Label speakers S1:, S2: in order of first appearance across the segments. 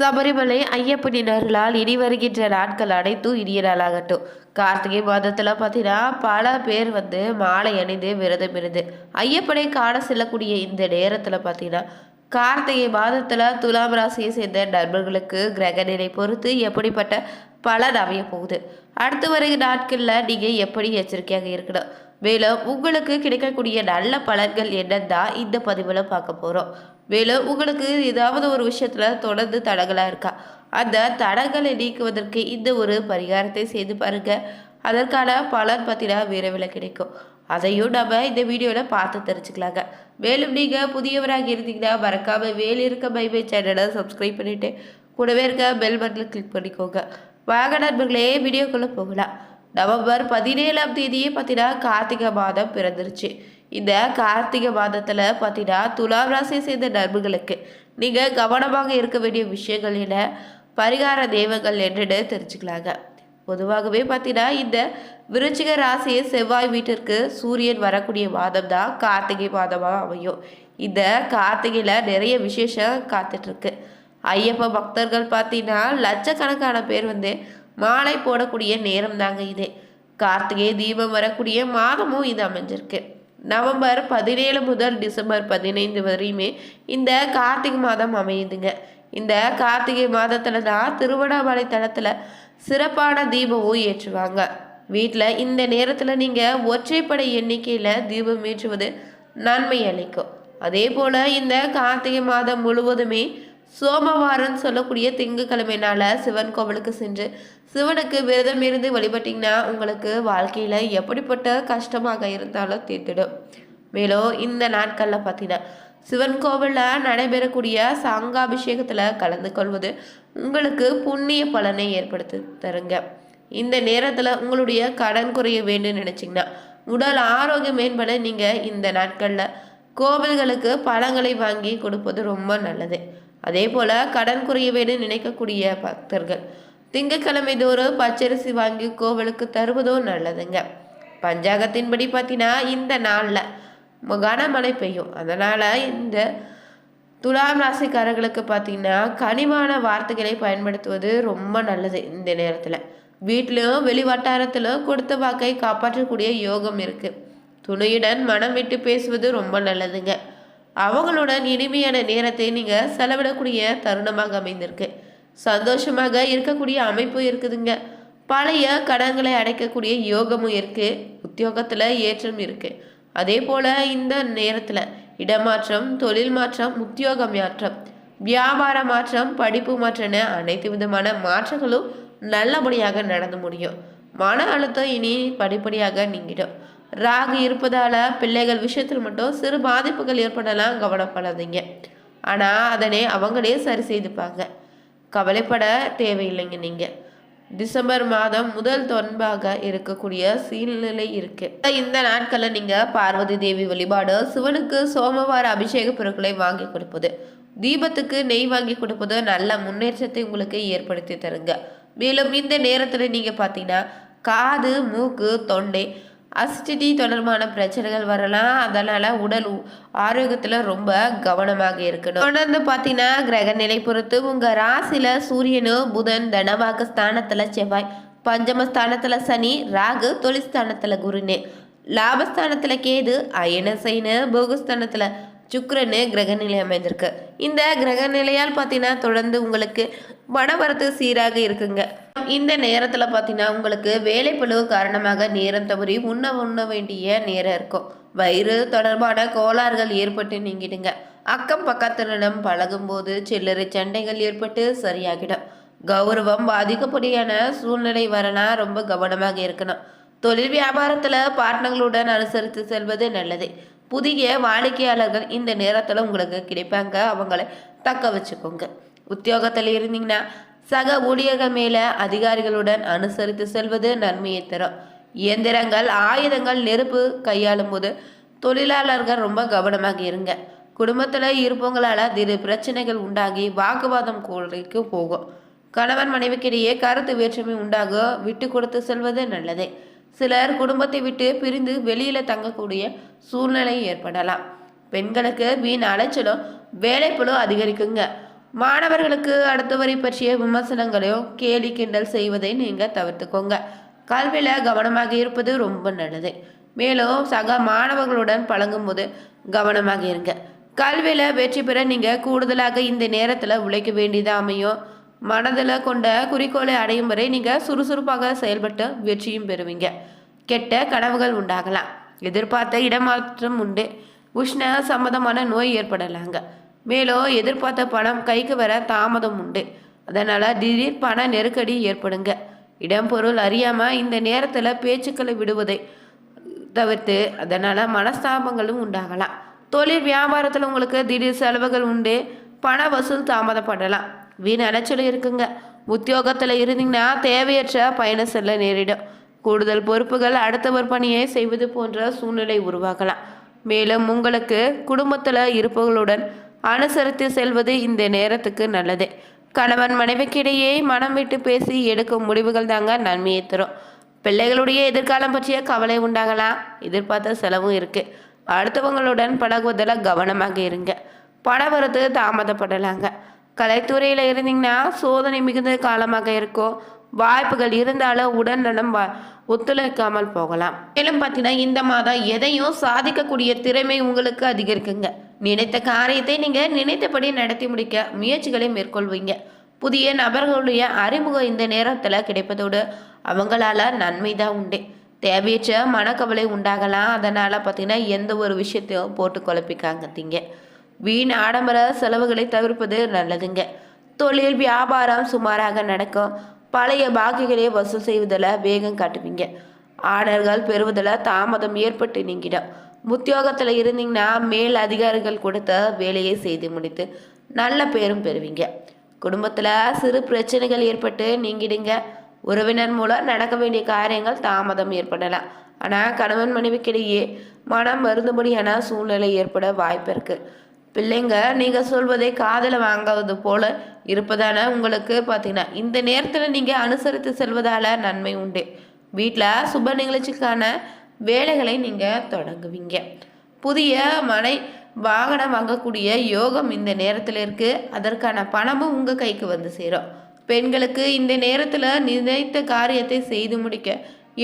S1: சபரிமலை ஐயப்பனினர்களால் இனி வருகின்ற நாட்கள் அனைத்தும் இனிய நாளாகட்டும் கார்த்திகை மாதத்தில் பார்த்தீங்கன்னா பல பேர் வந்து மாலை அணிந்து விரதம் இருந்து ஐயப்பனை காண செல்லக்கூடிய இந்த நேரத்தில் பார்த்தீங்கன்னா கார்த்திகை மாதத்தில் துலாம் ராசியை சேர்ந்த நண்பர்களுக்கு கிரகநிலை பொறுத்து எப்படிப்பட்ட பலன் அமைய போகுது. அடுத்து வருகிற நாட்களில் நீங்கள் எப்படி எச்சரிக்கையாக இருக்கணும்? மேலும் உங்களுக்கு கிடைக்கக்கூடிய நல்ல பலன்கள் என்னன்னா இந்த பதிவில் பார்க்க போகிறோம் மேலும் உங்களுக்கு ஏதாவது ஒரு விஷயத்தில் தொடர்ந்து தடங்களாக இருக்கா? அந்த தடங்களை நீக்குவதற்கு இந்த ஒரு பரிகாரத்தை செய்து பாருங்கள் அதற்கான பலன் பற்றினா விரைவில் கிடைக்கும். அதையும் நம்ம இந்த வீடியோவில் பார்த்து தெரிஞ்சுக்கலாங்க. மேலும் நீங்கள் புதியவராக இருந்தீங்கன்னா மறக்காமல் வேலை இருக்க பைபை சேனலை சப்ஸ்கிரைப் பண்ணிவிட்டு கூடவே இருக்க பெல் பட்டனில் கிளிக் பண்ணிக்கோங்க. வாங்க நண்பர்களே வீடியோக்குள்ளே போகலாம். நவம்பர் பதினேழாம் தேதியே பார்த்தீங்கன்னா கார்த்திகை மாதம் பிறந்துருச்சு. இந்த கார்த்திகை மாதத்தில் பார்த்தீங்கன்னா துலாம் ராசியை சேர்ந்த நண்பர்களுக்கு நீங்கள் கவனமாக இருக்க வேண்டிய விஷயங்கள் என்ன? பரிகார தெய்வங்கள் என்னென்னு தெரிஞ்சுக்கலாங்க. பொதுவாகவே பார்த்தீங்கன்னா இந்த விருச்சிக ராசியை செவ்வாய் வீட்டிற்கு சூரியன் வரக்கூடிய மாதம் தான் கார்த்திகை மாதமாக அமையும். இந்த கார்த்திகையில் நிறைய விசேஷம் காத்துட்ருக்கு ஐயப்ப பக்தர்கள் பார்த்தீங்கன்னா லட்சக்கணக்கான பேர் வந்து மாலை போடக்கூடிய நேரம் தாங்க இது. கார்த்திகை தீபம் வரக்கூடிய மாதமும் இது அமைஞ்சிருக்கு. நவம்பர் பதினேழு முதல் டிசம்பர் பதினைந்து வரையுமே இந்த கார்த்திகை மாதம் அமையுதுங்க. இந்த கார்த்திகை மாதத்தில் தான் திருவண்ணாமலை தளத்தில் சிறப்பான தீபமும் ஏற்றுவாங்க. வீட்டில் இந்த நேரத்தில் நீங்கள் ஒற்றைப்படை எண்ணிக்கையில் தீபம் ஏற்றுவது நன்மை அளிக்கும். அதே போல் இந்த கார்த்திகை மாதம் முழுவதுமே சோமவாரம் சொல்லக்கூடிய திங்கக்கிழமைனால சிவன் கோவிலுக்கு சென்று சிவனுக்கு விரதம் இருந்து வழிபட்டிங்கன்னா உங்களுக்கு வாழ்க்கையில் எப்படிப்பட்ட கஷ்டமாக இருந்தாலும் தீர்த்திடும். மேலும் இந்த நாட்களில் பார்த்தீங்கன்னா சிவன் கோவிலில் நடைபெறக்கூடிய சங்காபிஷேகத்தில் கலந்து கொள்வது உங்களுக்கு புண்ணிய பலனை ஏற்படுத்தி தருங்க. இந்த நேரத்தில் உங்களுடைய கடன் குறைய வேண்டும் நினச்சிங்கன்னா உடல் ஆரோக்கியம் மேம்பட நீங்கள் இந்த நாட்களில் கோவில்களுக்கு பழங்களை வாங்கி கொடுப்பது ரொம்ப நல்லது. அதே போல் கடன் குறையவேன்னு நினைக்கக்கூடிய பக்தர்கள் திங்கக்கிழமை தோறும் பச்சரிசி வாங்கி கோவிலுக்கு தருவதும் நல்லதுங்க. பஞ்சாங்கத்தின்படி பார்த்தீங்கன்னா இந்த நாளில் கனமழை பெய்யும். அதனால் இந்த துலாம் ராசிக்காரர்களுக்கு பார்த்தீங்கன்னா கனிவான வார்த்தைகளை பயன்படுத்துவது ரொம்ப நல்லது இந்த நேரத்தில். வீட்டிலும் வெளி வட்டாரத்திலும் கொடுத்த வாக்கை காப்பாற்றக்கூடிய யோகம் இருக்குது துணையுடன் மனம் விட்டு பேசுவது ரொம்ப நல்லதுங்க. அவங்களுடன் இனிமையான நேரத்தை நீங்கள் செலவிடக்கூடிய தருணமாக அமைந்திருக்கு. சந்தோஷமாக இருக்கக்கூடிய அமைப்பும் இருக்குதுங்க. பழைய கடன்களை அடைக்கக்கூடிய யோகமும் இருக்குது உத்தியோகத்தில் ஏற்றம் இருக்குது அதே போல் இந்த நேரத்தில் இடமாற்றம் தொழில் மாற்றம் உத்தியோக மாற்றம் வியாபார மாற்றம் படிப்பு மாற்றம்னு அனைத்து விதமான மாற்றங்களும் நல்லபடியாக நடந்து முடியும். மன அழுத்தம் இனி படிப்படியாக நீங்கிடும். ராகு இருப்பதால் பிள்ளைகள் விஷயத்தில் மட்டும் சிறு பாதிப்புகள் ஏற்படலாம் கவனப்படாதீங்க ஆனால் அதனை அவங்களே சரி செய்துப்பாங்க. கவலைப்பட தேவையில்லைங்க நீங்கள் டிசம்பர் மாதம் முதல் தொன்பாக இருக்கக்கூடிய சூழ்நிலை இருக்கு. இந்த நாட்களில் நீங்கள் பார்வதி தேவி வழிபாடு சிவனுக்கு சோமவார அபிஷேக பொருட்களை வாங்கி கொடுப்பது தீபத்துக்கு நெய் வாங்கி கொடுப்பது நல்ல முன்னேற்றத்தை உங்களுக்கு ஏற்படுத்தி தருங்க. மேலும் இந்த நேரத்தில் நீங்கள் பார்த்தீங்கன்னா காது மூக்கு தொண்டை அசிடிட்டி தொடர்பான பிரச்சனைகள் வரலாம். அதனால் உடல் ஆரோக்கியத்தில் ரொம்ப கவனமாக இருக்கணும். தொடர்ந்து பார்த்தீங்கன்னா கிரக நிலை பொறுத்து உங்கள் ராசியில் சூரியனும் புதன் தனவாக்கு ஸ்தானத்தில் செவ்வாய் பஞ்சமஸ்தானத்தில் சனி ராகு தொழிற்ஸ்தானத்தில் குருனு லாபஸ்தானத்தில் கேது அயனசைனு போகஸ்தானத்தில் சுக்கரனு கிரகநிலை அமைந்திருக்கு. இந்த கிரகநிலையால் பார்த்தீங்கன்னா தொடர்ந்து உங்களுக்கு பணவரத்து சீராக இருக்குங்க. இந்த நேரத்தில் பார்த்தீங்கன்னா உங்களுக்கு வேலைப்பழு காரணமாக நேரம் தவறி உண்ண உண்ண வேண்டிய நேரம் இருக்கும். வயிறு தொடர்பான கோளாறுகள் ஏற்பட்டு நீங்கிடுங்க. அக்கம் பக்கத்தினிடம் பழகும்போது சில்லறை சண்டைகள் ஏற்பட்டு சரியாகிடும். கௌரவம் பாதிக்கப்படியான சூழ்நிலை வரனா ரொம்ப கவனமாக இருக்கணும். தொழில் வியாபாரத்தில் பார்ட்னர்களுடன் அனுசரித்து செல்வது நல்லது. புதிய வாடிக்கையாளர்கள் இந்த நேரத்தில் உங்களுக்கு கிடைப்பாங்க. அவங்கள தக்க வச்சுக்கோங்க. உத்தியோகத்தில் இருந்தீங்கன்னா சக ஊழியர்கள் மேலே அதிகாரிகளுடன் அனுசரித்து செல்வது நன்மையை தரும். இயந்திரங்கள் ஆயுதங்கள் நெருப்பு கையாளும் போது தொழிலாளர்கள் ரொம்ப கவனமாக இருங்க. குடும்பத்தில் இருப்பவங்களால் திரு பிரச்சனைகள் உண்டாகி வாக்குவாதம் கூடைக்கு போகும். கணவன் மனைவிக்கிடையே கருத்து வேற்றுமை உண்டாக விட்டு கொடுத்து செல்வது நல்லதே. சிலர் குடும்பத்தை விட்டு பிரிந்து வெளியில தங்கக்கூடிய சூழ்நிலை ஏற்படலாம். பெண்களுக்கு வீண் அலைச்சலும் வேலைப்பளும் அதிகரிக்குங்க. மாணவர்களுக்கு அடுத்த வரை பற்றிய விமர்சனங்களையோ கேலி கிண்டல் செய்வதை நீங்கள் தவிர்த்துக்கோங்க. கல்வியில் கவனமாக இருப்பது ரொம்ப நல்லது. மேலும் சக மாணவர்களுடன் பழகும்போது கவனமாக இருங்க. கல்வியில் வெற்றி பெற நீங்கள் கூடுதலாக இந்த நேரத்தில் உழைக்க வேண்டியதாக அமையும். மனதில் கொண்ட குறிக்கோளை அடையும் வரை நீங்கள் சுறுசுறுப்பாக செயல்பட்டு வெற்றியும் பெறுவீங்க. கெட்ட கனவுகள் உண்டாகலாம். எதிர்பார்த்த இடமாற்றம் உண்டு. உஷ்ண சம்மதமான நோய் ஏற்படலாங்க. மேலும் எதிர்பார்த்த பணம் கைக்கு வர தாமதம் உண்டு. அதனால் திடீர் பண நெருக்கடி ஏற்படுங்க. இடம் பொருள் அறியாமல் இந்த நேரத்தில் பேச்சுக்களை விடுவதை தவிர்த்து அதனால் மனஸ்தாபங்களும் உண்டாகலாம். தொழில் வியாபாரத்தில் உங்களுக்கு திடீர் செலவுகள் உண்டு. பண வசூல் தாமதப்படலாம். வீண் அலைச்சலும் இருக்குங்க. உத்தியோகத்தில் இருந்தீங்கன்னா தேவையற்ற பயணம் செல்ல நேரிடும். கூடுதல் பொறுப்புகள் அடுத்தவர் பணியை செய்வது போன்ற சூழ்நிலை உருவாகலாம். மேலும் உங்களுக்கு குடும்பத்தில் இருப்பவர்களுடன் அனுசரித்து செல்வது இந்த நேரத்துக்கு நல்லது. கணவன் மனைவிக்கிடையே மனம் விட்டு பேசி எடுக்கும் முடிவுகள் தாங்க நன்மையை தரும். பிள்ளைகளுடைய எதிர்காலம் பற்றிய கவலை உண்டாகலாம். எதிர்பார்த்த செலவும் இருக்கு. அடுத்தவங்களுடன் பழகுவதில் கவனமாக இருங்க. பண வரது தாமதப்படலாங்க. கலைத்துறையில் இருந்தீங்கன்னா சோதனை மிகுந்த காலமாக இருக்கும். வாய்ப்புகள் இருந்தாலும் உடல்நலம் ஒத்துழைக்காமல் போகலாம். மேலும் பார்த்தீங்கன்னா இந்த மாதம் எதையும் சாதிக்கக்கூடிய திறமை உங்களுக்கு அதிகரிக்குங்க. நினைத்த காரியத்தை நீங்கள் நினைத்தபடி நடத்தி முடிக்க முயற்சிகளை மேற்கொள்வீங்க. புதிய நபர்களுடைய அறிமுகம் இந்த நேரத்தில் கிடைப்பதோடு அவங்களால நன்மை தான் உண்டு. தேவையற்ற மனக்கவலை உண்டாகலாம். அதனால் பார்த்தீங்கன்னா எந்த ஒரு விஷயத்தையும் போட்டு குழப்பிக்காங்கத்தீங்க வீண் ஆடம்பர செலவுகளை தவிர்ப்பது நல்லதுங்க. தொழில் வியாபாரம் சுமாராக நடக்கும். பழைய பாக்கிகளை வசூல் செய்வதில் வேகம் காட்டுவீங்க. ஆர்டர்கள் பெறுவதில் தாமதம் ஏற்பட்டு நீங்கிடும். உத்தியோகத்தில் இருந்தீங்கன்னா மேல் அதிகாரிகள் கொடுத்த வேலையை செய்து முடித்து நல்ல பேரும் பெறுவீங்க. குடும்பத்தில் சிறு பிரச்சனைகள் ஏற்பட்டு நீங்கிடுங்க. உறவினர் மூலம் நடக்க வேண்டிய காரியங்கள் தாமதம் ஏற்படலாம். ஆனால் கணவன் மனைவிக்கிடையே மனம் மருந்துபடியான சூழ்நிலை ஏற்பட வாய்ப்பு இருக்குது பிள்ளைங்க நீங்கள் சொல்வதை காதில் வாங்குவது போல இருப்பதான உங்களுக்கு பார்த்தீங்கன்னா இந்த நேரத்தில் நீங்கள் அனுசரித்து செல்வதால் நன்மை உண்டு. வீட்டில் சுப நிகழ்ச்சிக்கான வேலைகளை நீங்கள் தொடங்குவீங்க. புதிய மனை வாகனம் வாங்கக்கூடிய யோகம் இந்த நேரத்தில் இருக்குது அதற்கான பணமும் உங்கள் கைக்கு வந்து சேரும். பெண்களுக்கு இந்த நேரத்தில் நினைத்த காரியத்தை செய்து முடிக்க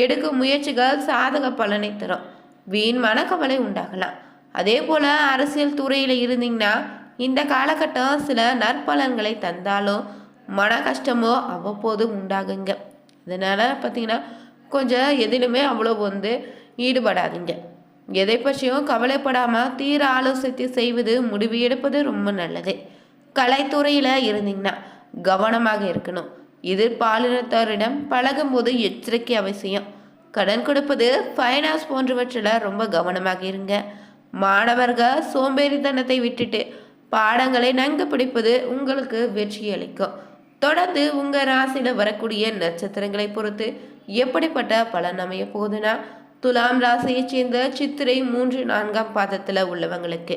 S1: எடுக்கும் முயற்சிகள் சாதக பலனை தரும். வீண் மனக்கவலை உண்டாகலாம். அதே போல் அரசியல் துறையில் இருந்தீங்கன்னா இந்த காலகட்டம் சில நற்பலன்களை தந்தாலும் மன கஷ்டமோ அவ்வப்போது உண்டாகுங்க. அதனால் பார்த்தீங்கன்னா கொஞ்சம் எதிலுமே அவ்வளோ வந்து ஈடுபடாதீங்க. எதை பற்றியும் கவலைப்படாமல் தீர ஆலோசித்து செய்வது முடிவு எடுப்பது ரொம்ப நல்லது. கலைத்துறையில் இருந்தீங்கன்னா கவனமாக இருக்கணும். எதிர்பாலினத்தவரிடம் பழகும்போது எச்சரிக்கை அவசியம். கடன் கொடுப்பது ஃபைனான்ஸ் போன்றவற்றில் ரொம்ப கவனமாக இருங்க. மாணவர்கள் சோம்பேறித்தனத்தை விட்டுட்டு பாடங்களை நன்கு பிடிப்பது உங்களுக்கு வெற்றி அளிக்கும் தொடர்ந்து உங்கள் ராசியில் வரக்கூடிய நட்சத்திரங்களை பொறுத்து எப்படிப்பட்ட பலன் அமைய போகுதுன்னா துலாம் ராசியைச் சேர்ந்த சித்திரை மூன்று நான்காம் பாதத்தில் உள்ளவங்களுக்கு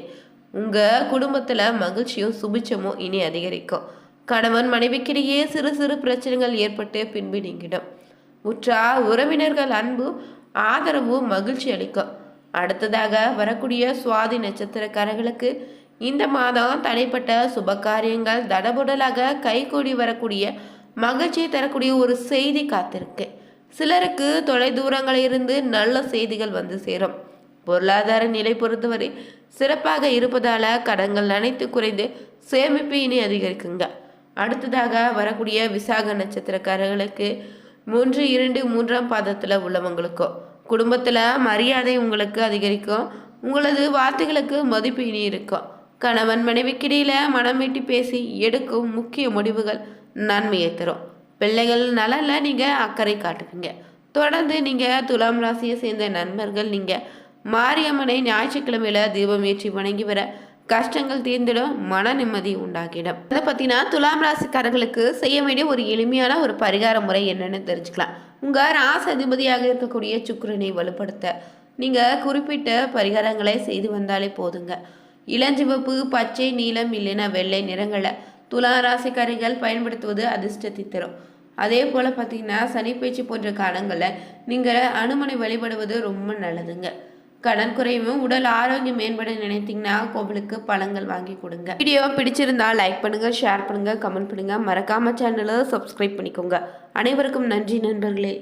S1: உங்கள் குடும்பத்தில் மகிழ்ச்சியும் சுபிச்சமும் இனி அதிகரிக்கும். கணவன் மனைவிக்கிடையே சிறு சிறு பிரச்சனைகள் ஏற்பட்டு பின்பு நீங்கிடும். உற்றா உறவினர்கள் அன்பு ஆதரவு மகிழ்ச்சி அளிக்கும். அடுத்ததாக வரக்கூடிய சுவாதி நட்சத்திரக்காரர்களுக்கு இந்த மாதம் தடைப்பட்ட சுப காரியங்கள் தடபுடலாக கைகூடி வரக்கூடிய மகிழ்ச்சியை தரக்கூடிய ஒரு செய்தி காத்திருக்கு. சிலருக்கு தொலை இருந்து நல்ல செய்திகள் வந்து சேரும். பொருளாதார நிலை பொறுத்தவரை சிறப்பாக இருப்பதால கடன்கள் அனைத்து குறைந்து சேமிப்பு இனி அதிகரிக்குங்க. அடுத்ததாக வரக்கூடிய விசாக நட்சத்திரக்காரர்களுக்கு மூன்று இரண்டு மூன்றாம் பாதத்தில் உள்ளவங்களுக்கோ குடும்பத்தில் மரியாதை உங்களுக்கு அதிகரிக்கும். உங்களது வார்த்தைகளுக்கு மதிப்பு இனி இருக்கும். கணவன் மனைவிக்கிடையில் மனம் விட்டு பேசி எடுக்கும் முக்கிய முடிவுகள் நன்மையை தரும். பிள்ளைகள் நலனில் நீங்கள் அக்கறை காட்டுவீங்க. தொடர்ந்து நீங்கள் துலாம் ராசியை சேர்ந்த நண்பர்கள் நீங்கள் மாரியம்மனை ஞாயிற்றுக்கிழமையில் தீபம் ஏற்றி வணங்கி வர கஷ்டங்கள் தீர்ந்திடும் மன நிம்மதி உண்டாகிடும். அதை பார்த்தீங்கன்னா துலாம் ராசிக்காரர்களுக்கு செய்ய வேண்டிய ஒரு எளிமையான ஒரு பரிகார முறை என்னன்னு தெரிஞ்சுக்கலாம். உங்கள் ராசி அதிபதியாக இருக்கக்கூடிய சுக்கரனை வலுப்படுத்த நீங்கள் குறிப்பிட்ட பரிகாரங்களை செய்து வந்தாலே போதுங்க. இளஞ்சிவப்பு பச்சை நீலம் இல்லைன்னா வெள்ளை நிறங்களை துலா ராசிக்காரிகள் பயன்படுத்துவது அதிர்ஷ்டத்தை தரும். அதே போல் பார்த்தீங்கன்னா சனிப்பயிற்சி போன்ற காலங்களில் நீங்கள் அனுமனை வழிபடுவது ரொம்ப நல்லதுங்க. கடன் குறைவும் உடல் ஆரோக்கியம் மேம்பட நினைத்தீங்கன்னா கோவிலுக்கு பழங்கள் வாங்கி கொடுங்க. வீடியோ பிடிச்சிருந்தா லைக் பண்ணுங்க ஷேர் பண்ணுங்க கமெண்ட் பண்ணுங்க. மறக்காம சேனலை சப்ஸ்கிரைப் பண்ணிக்கோங்க. அனைவருக்கும் நன்றி நண்பர்களே.